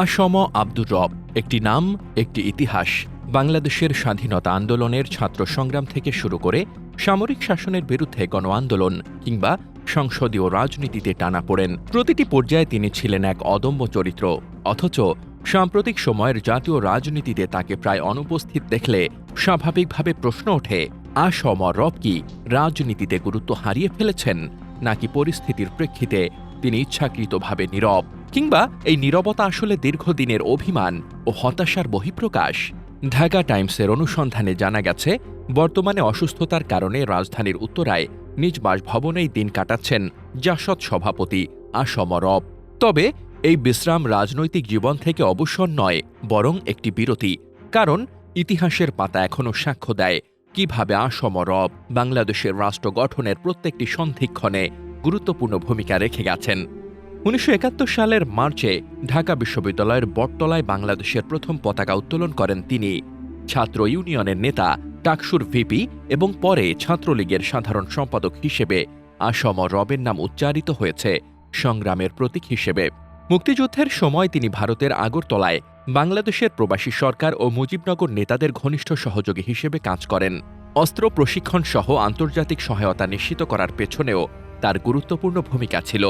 আসম আব্দুর রব, একটি নাম, একটি ইতিহাস, বাংলাদেশের স্বাধীনতা আন্দোলনের ছাত্র সংগ্রাম থেকে শুরু করে সামরিক শাসনের বিরুদ্ধে গণ আন্দোলন কিংবা সংসদীয় রাজনীতিতে টানা পড়েন। প্রতিটি পর্যায়ে তিনি ছিলেন এক অদম্য চরিত্র, অথচ সাম্প্রতিক সময়ের জাতীয় রাজনীতিতে তাকে প্রায় অনুপস্থিত দেখলে স্বাভাবিকভাবে প্রশ্ন ওঠে, আসম রব কি রাজনীতিতে গুরুত্ব হারিয়ে ফেলেছেন নাকি পরিস্থিতির প্রেক্ষিতে তিনি ইচ্ছাকৃতভাবে নীরব, কিংবা এই নীরবতা আসলে দীর্ঘদিনের অভিমান ও হতাশার বহিঃপ্রকাশ। ঢাকা টাইমসের অনুসন্ধানে জানা গেছে, বর্তমানে অসুস্থতার কারণে রাজধানীর উত্তরায় নিজ বাসভবনেই দিন কাটাচ্ছেন জাসদ সভাপতি আসম রব। তবে এই বিশ্রাম রাজনৈতিক জীবন থেকে অবসর নয়, বরং একটি বিরতি, কারণ ইতিহাসের পাতা এখনও সাক্ষ্য দেয় কীভাবে আসম রব বাংলাদেশের রাষ্ট্র গঠনের প্রত্যেকটি সন্ধিক্ষণে গুরুত্বপূর্ণ ভূমিকা রেখে গেছেন। উনিশশো একাত্তর সালের মার্চে ঢাকা বিশ্ববিদ্যালয়ের বটতলায় বাংলাদেশের প্রথম পতাকা উত্তোলন করেন তিনি। ছাত্র ইউনিয়নের নেতা, টাকসুর ভিপি এবং পরে ছাত্রলীগের সাধারণ সম্পাদক হিসেবে আসম রবের নাম উচ্চারিত হয়েছে, সংগ্রামের প্রতীক হিসেবে। মুক্তিযুদ্ধের সময় তিনি ভারতের আগরতলায় বাংলাদেশের প্রবাসী সরকার ও মুজিবনগর নেতাদের ঘনিষ্ঠ সহযোগী হিসেবে কাজ করেন। অস্ত্র প্রশিক্ষণ সহ আন্তর্জাতিক সহায়তা নিশ্চিত করার পেছনেও তার গুরুত্বপূর্ণ ভূমিকা ছিল।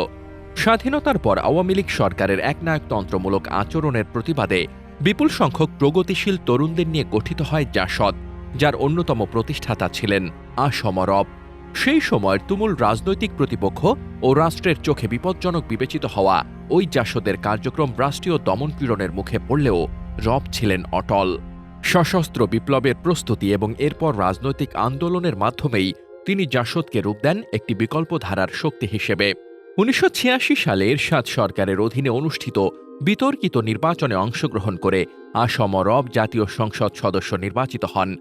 স্বাধীনতার পর আওয়ামী লীগ সরকারের একনায়কতন্ত্রমূলক আচরণের প্রতিবাদে বিপুল সংখ্যক প্রগতিশীল তরুণদের নিয়ে গঠিত হয় জাসদ, যার অন্যতম প্রতিষ্ঠাতা ছিলেন আসমরব সেই সময়ের তুমুল রাজনৈতিক প্রতিপক্ষ ও রাষ্ট্রের চোখে বিপজ্জনক বিবেচিত হওয়া ওই জাসদের কার্যক্রম রাষ্ট্রীয় দমনপীড়নের মুখে পড়লেও রব ছিলেন অটল। সশস্ত্র বিপ্লবের প্রস্তুতি এবং এরপর রাজনৈতিক আন্দোলনের মাধ্যমেই তিনি জাসদকে রূপ দেন একটি বিকল্প ধারার শক্তি হিসেবে। উনিশশো ছিয়াশি সালে এরশাদ সরকারের অধীনে অনুষ্ঠিত বিতর্কিত নির্বাচনে অংশগ্রহণ করে আসম রব জাতীয় সংসদ সদস্য নির্বাচিত হন।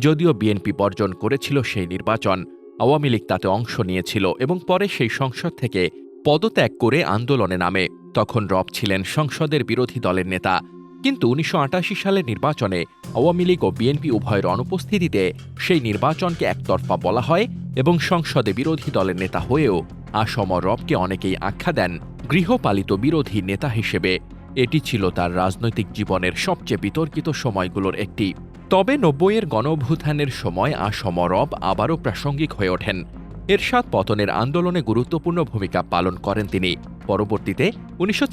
যদিও বিএনপি বর্জন করেছিল সেই নির্বাচন, আওয়ামী লীগ তাতে অংশ নিয়েছিল এবং পরে সেই সংসদ থেকে পদত্যাগ করে আন্দোলনে নামে। তখন রব ছিলেন সংসদের বিরোধী দলের নেতা কিন্তু উনিশশো আটাশি সালের নির্বাচনে আওয়ামী লীগ ও বিএনপি উভয়ের অনুপস্থিতিতে সেই নির্বাচনকে একতরফা বলা হয় এবং সংসদে বিরোধী দলের নেতা হয়েও আসম রবকে অনেকেই আখ্যা দেন গৃহপালিত বিরোধী নেতা হিসেবে। এটি ছিল তার রাজনৈতিক জীবনের সবচেয়ে বিতর্কিত সময়গুলোর একটি। তবে নব্বইয়ের গণঅভ্যুত্থানের সময় আসম রব আবারও প্রাসঙ্গিক হয়ে ওঠেন। এরশাদ পতনের আন্দোলনে গুরুত্বপূর্ণ ভূমিকা পালন করেন তিনি। পরবর্তীতে উনিশশো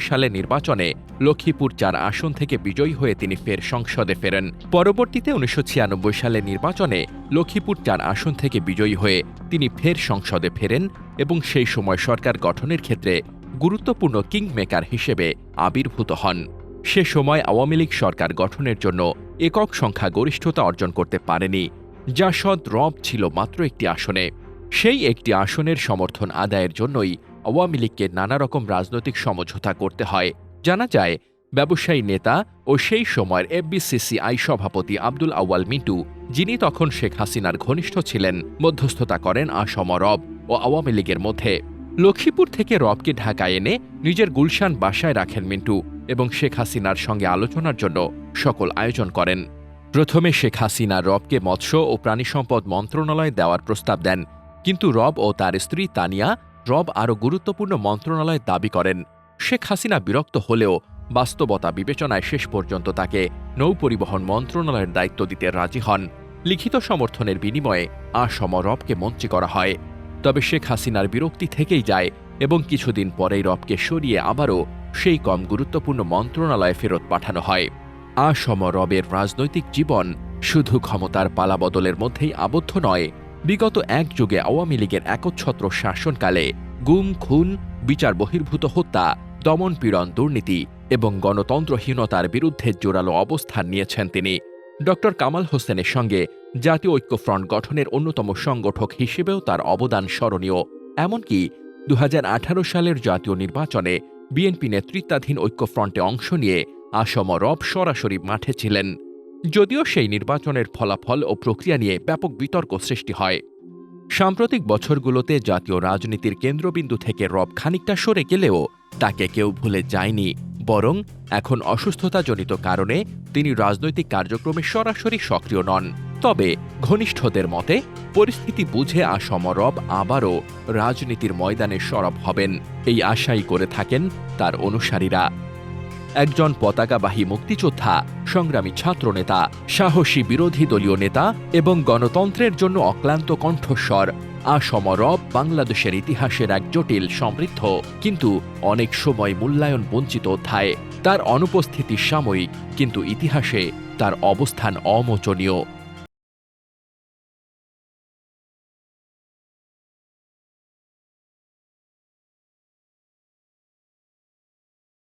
সালে নির্বাচনে লক্ষ্মীপুর চার আসন থেকে বিজয়ী হয়ে তিনি ফের সংসদে ফেরেন। পরবর্তীতে উনিশশো ছিয়ানব্বই সালে নির্বাচনে লক্ষ্মীপুর চার আসন থেকে বিজয়ী হয়ে তিনি ফের সংসদে ফেরেন এবং সেই সময় সরকার গঠনের ক্ষেত্রে গুরুত্বপূর্ণ কিংমেকার হিসেবে আবির্ভূত হন। সে সময় আওয়ামী লীগ সরকার গঠনের জন্য একক সংখ্যা গরিষ্ঠতা অর্জন করতে পারেনি, যা সদ রব ছিল মাত্র একটি আসনে। সেই একটি আসনের সমর্থন আদায়ের জন্যই আওয়ামী লীগকে নানা রকম রাজনৈতিক সমঝোতা করতে হয়। জানা যায়, ব্যবসায়ী নেতা ও সেই সময়ের এফবিসিসিআই সভাপতি আব্দুল আউয়াল মিন্টু, যিনি তখন শেখ হাসিনার ঘনিষ্ঠ ছিলেন, মধ্যস্থতা করেন আসম রব ও আওয়ামী লীগের মধ্যে। লক্ষ্মীপুর থেকে রবকে ঢাকায় এনে নিজের গুলশান বাসায় রাখেন মিন্টু এবং শেখ হাসিনার সঙ্গে আলোচনার জন্য সকল আয়োজন করেন। প্রথমে শেখ হাসিনা রবকে মৎস্য ও প্রাণী সম্পদ মন্ত্রণালয় দেওয়ার প্রস্তাব দেন, কিন্তু রব ও তার স্ত্রী তানিয়া রব আরও গুরুত্বপূর্ণ মন্ত্রণালয় দাবি করেন। শেখ হাসিনা বিরক্ত হলেও বাস্তবতা বিবেচনায় শেষ পর্যন্ত তাকে নৌ পরিবহন মন্ত্রণালয়ের দায়িত্ব দিতে রাজি হন। লিখিত সমর্থনের বিনিময়ে আসম রবকে মন্ত্রী করা হয়। তবে শেখ হাসিনার বিরক্তি থেকেই যায় এবং কিছুদিন পরেই রবকে সরিয়ে আবারও সেই কম গুরুত্বপূর্ণ মন্ত্রণালয়ে ফেরত পাঠানো হয়। আসম রবের রাজনৈতিক জীবন শুধু ক্ষমতার পালাবদলের মধ্যেই আবদ্ধ নয় বিগত এক যুগে আওয়ামী লীগের একচ্ছত্র শাসনকালে গুম, খুন, বিচার বহির্ভূত হত্যা দমনপীড়ন দুর্নীতি এবং গণতন্ত্রহীনতার বিরুদ্ধে জোরালো অবস্থান নিয়েছেন তিনি। ড. কামাল হোসেনের সঙ্গে জাতীয় ঐক্যফ্রন্ট গঠনের অন্যতম সংগঠক হিসেবেও তার অবদান স্মরণীয়। এমনকি দু হাজার আঠারো সালের জাতীয় নির্বাচনে বিএনপি নেতৃত্বাধীন ঐক্যফ্রন্টে অংশ নিয়ে আসম রব সরাসরি মাঠে ছিলেন। যদিও সেই নির্বাচনের ফলাফল ও প্রক্রিয়া নিয়ে ব্যাপক বিতর্ক সৃষ্টি হয়। সাম্প্রতিক বছরগুলোতে জাতীয় রাজনীতির কেন্দ্রবিন্দু থেকে রব খানিকটা সরে গেলেও তাকে কেউ ভুলে যায়নি, বরং এখন অসুস্থতাজনিত কারণে তিনি রাজনৈতিক কার্যক্রমে সরাসরি সক্রিয় নন। তবে ঘনিষ্ঠদের মতে, পরিস্থিতি বুঝে আসম রব আবারও রাজনীতির ময়দানে সরব হবেন, এই আশাই করে থাকেন তার অনুসারীরা। একজন পতাকাবাহী মুক্তিযোদ্ধা সংগ্রামী ছাত্রনেতা, সাহসী বিরোধী দলীয় নেতা এবং গণতন্ত্রের জন্য অক্লান্ত কণ্ঠস্বর। আসমরব বাংলাদেশের ইতিহাসের এক জটিল সমৃদ্ধ, কিন্তু অনেক সময় মূল্যায়ন বঞ্চিত অধ্যায়। তার অনুপস্থিতি সাময়িক, কিন্তু ইতিহাসে তার অবস্থান অমোচনীয়।